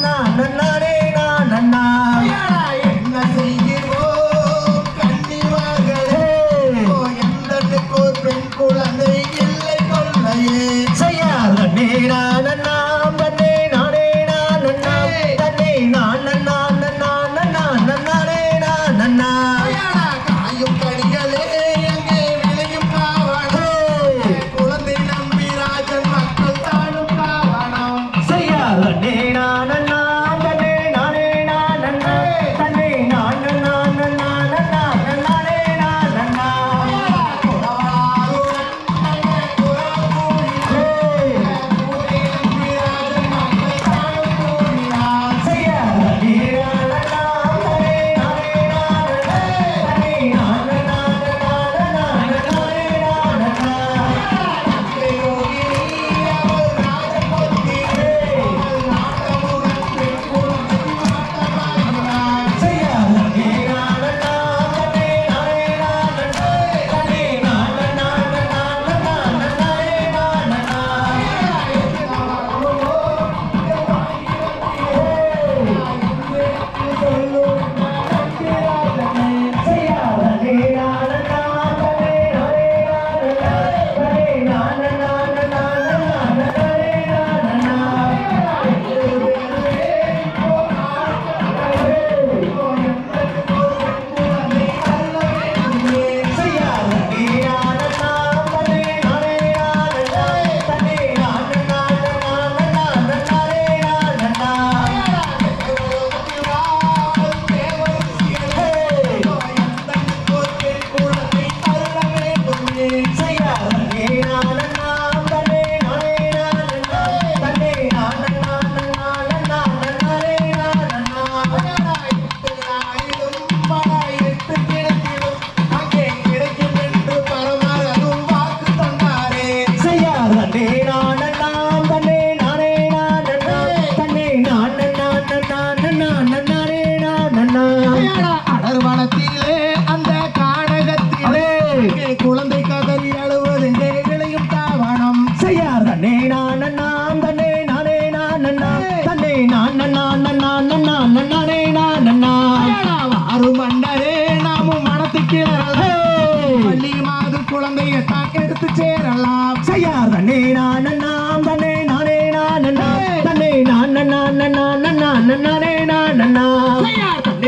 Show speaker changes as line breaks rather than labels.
நன்னா நன்னா அடர்வனத்திலே அந்த காடகத்திலே. குழந்தை கதறி அழுவது விளையும் தாவணம்.
செய்யார் தன்னே நான் நான் தன்னே நானே நான் தன்னே நான் நான்